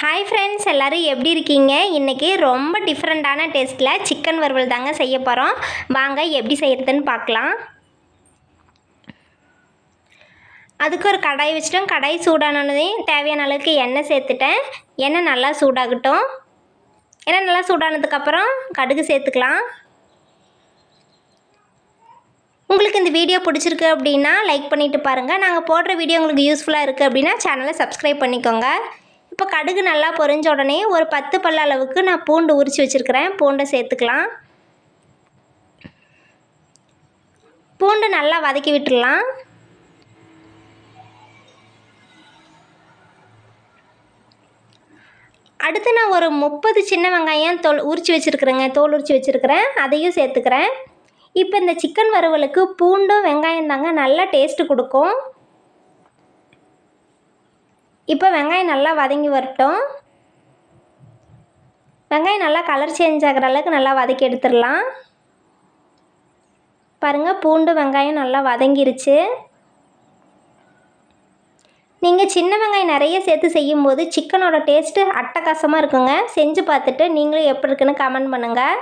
Hi friends எல்லோரும் எப்படி இருக்கீங்க? இன்றைக்கி ரொம்ப டிஃப்ரெண்ட்டான டேஸ்ட்டில் சிக்கன் வறுவல் தாங்க செய்ய போகிறோம் வாங்க எப்படி செய்கிறதுன்னு பார்க்கலாம். அதுக்கு ஒரு கடாய் வச்சுட்டோம். கடாய் சூடானதையும் தேவையான அளவுக்கு எண்ணெய் சேர்த்துட்டேன். எண்ணெய் நல்லா சூடாகட்டும். எண்ணெய் நல்லா சூடானதுக்கப்புறம் கடுகு சேர்த்துக்கலாம். உங்களுக்கு இந்த வீடியோ பிடிச்சிருக்கு அப்படின்னா லைக் பண்ணிவிட்டு பாருங்கள் நாங்கள் போடுற வீடியோ உங்களுக்கு யூஸ்ஃபுல்லாக இருக்குது அப்படின்னா சேனலை சப்ஸ்கிரைப் பண்ணிக்கோங்க. இப்போ கடுகு நல்லா பொரிஞ்ச உடனே ஒரு பத்து பல்ல அளவுக்கு நான் பூண்டு உரித்து வச்சுருக்கிறேன். பூண்டை சேர்த்துக்கலாம். பூண்டு நல்லா வதக்கி விட்டுடலாம். அடுத்து நான் ஒரு முப்பது சின்ன வெங்காயம் தோல் உரித்து வச்சுருக்குறேங்க. தோல் உரித்து வச்சுருக்கிறேன். அதையும் சேர்த்துக்கிறேன். இப்போ இந்த சிக்கன் வறுவலுக்கு பூண்டும் வெங்காயம் தாங்க நல்லா டேஸ்ட்டு கொடுக்கும். இப்போ வெங்காயம் நல்லா வதங்கி வரட்டும். வெங்காயம் நல்லா கலர் சேஞ்ச் ஆகிற அளவுக்கு நல்லா வதக்கி எடுத்துடலாம். பாருங்கள் பூண்டு வெங்காயம் நல்லா வதங்கிருச்சு. நீங்கள் சின்ன வெங்காயம் நிறைய சேர்த்து செய்யும்போது சிக்கனோட டேஸ்ட்டு அட்டகாசமாக இருக்குங்க. செஞ்சு பார்த்துட்டு நீங்களும் எப்படி இருக்குன்னு கமெண்ட் பண்ணுங்கள்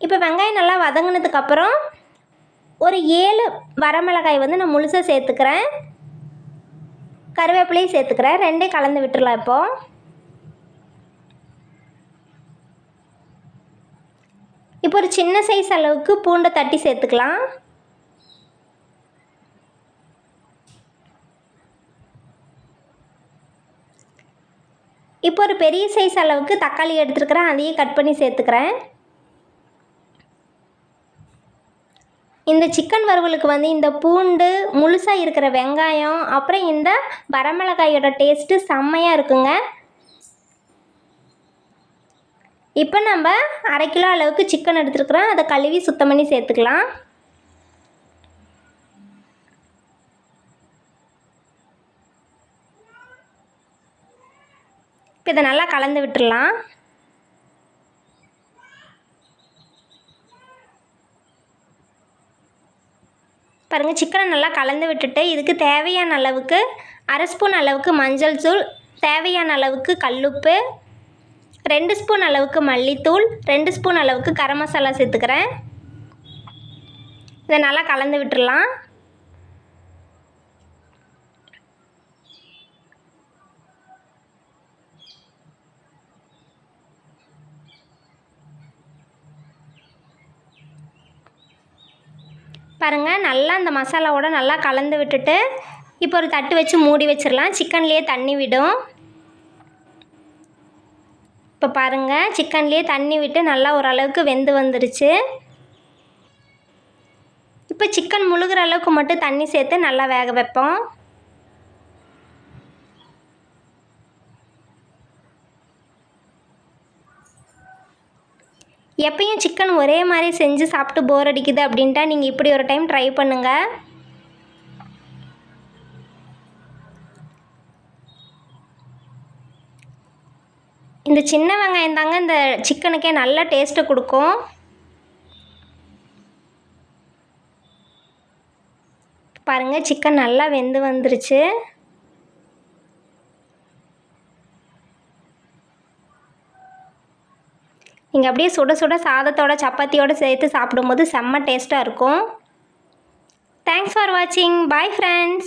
இப்போ வெங்காயம் நல்லா வதங்கினதுக்கப்புறம் ஒரு ஏழு வரமிளகாய் வந்து நான் முழுசாக சேர்த்துக்கிறேன். கருவேப்பிலையும் சேர்த்துக்கிறேன். ரெண்டையும் கலந்து விட்டுடலாம் இப்போது இப்போ ஒரு சின்ன சைஸ் அளவுக்கு பூண்டை தட்டி சேர்த்துக்கலாம். இப்போ ஒரு பெரிய சைஸ் அளவுக்கு தக்காளி எடுத்துருக்கிறேன். அதையும் கட் பண்ணி சேர்த்துக்கிறேன். இந்த சிக்கன் வறுவலுக்கு வந்து இந்த பூண்டு முழுசாக இருக்கிற வெங்காயம் அப்புறம் இந்த வரமிளகாயோட டேஸ்ட்டு செம்மையாக இருக்குங்க. இப்போ நம்ம அரை கிலோ அளவுக்கு சிக்கன் எடுத்துருக்குறோம். அதை கழுவி சுத்தம் பண்ணி சேர்த்துக்கலாம். இப்போ இதை நல்லா கலந்து விட்டுடலாம். பாருங்கள் சிக்கனை நல்லா கலந்து விட்டுட்டு இதுக்கு தேவையான அளவுக்கு அரை ஸ்பூன் அளவுக்கு மஞ்சள் தூள் தேவையான அளவுக்கு கல்லுப்பு ரெண்டு ஸ்பூன் அளவுக்கு மல்லித்தூள் ரெண்டு ஸ்பூன் அளவுக்கு கரம் மசாலா சேர்த்துக்கிறேன். இதை நல்லா கலந்து விட்டுடலாம். பாருங்கள் நல்லா அந்த மசாலாவோட நல்லா கலந்து விட்டுட்டு இப்போ ஒரு தட்டு வச்சு மூடி வச்சிடலாம் சிக்கன்லேயே தண்ணி விடும். இப்போ பாருங்கள் சிக்கன்லேயே தண்ணி விட்டு நல்லா ஓரளவுக்கு வெந்து வந்துருச்சு. இப்போ சிக்கன் முழுகிற அளவுக்கு மட்டும் தண்ணி சேர்த்து நல்லா வேக வைப்போம். எப்பயும் சிக்கன் ஒரே மாதிரி செஞ்சு சாப்பிட்டு போர் அடிக்குது அப்படின்ட்டா நீங்கள் இப்படி ஒரு டைம் ட்ரை பண்ணுங்கள் இந்த சின்ன வெங்காயம் தாங்க இந்த சிக்கனுக்கே நல்ல டேஸ்ட்டை கொடுக்கும். பாருங்கள் சிக்கன் நல்லா வெந்து வந்துருச்சு. நீங்கள் அப்படியே சுட சுட சாதத்தோட சப்பாத்தியோடு சேர்த்து சாப்பிடும்போது செம்ம டேஸ்ட்டாக இருக்கும். தேங்க்ஸ் ஃபார் வாட்சிங் பாய் ஃப்ரெண்ட்ஸ்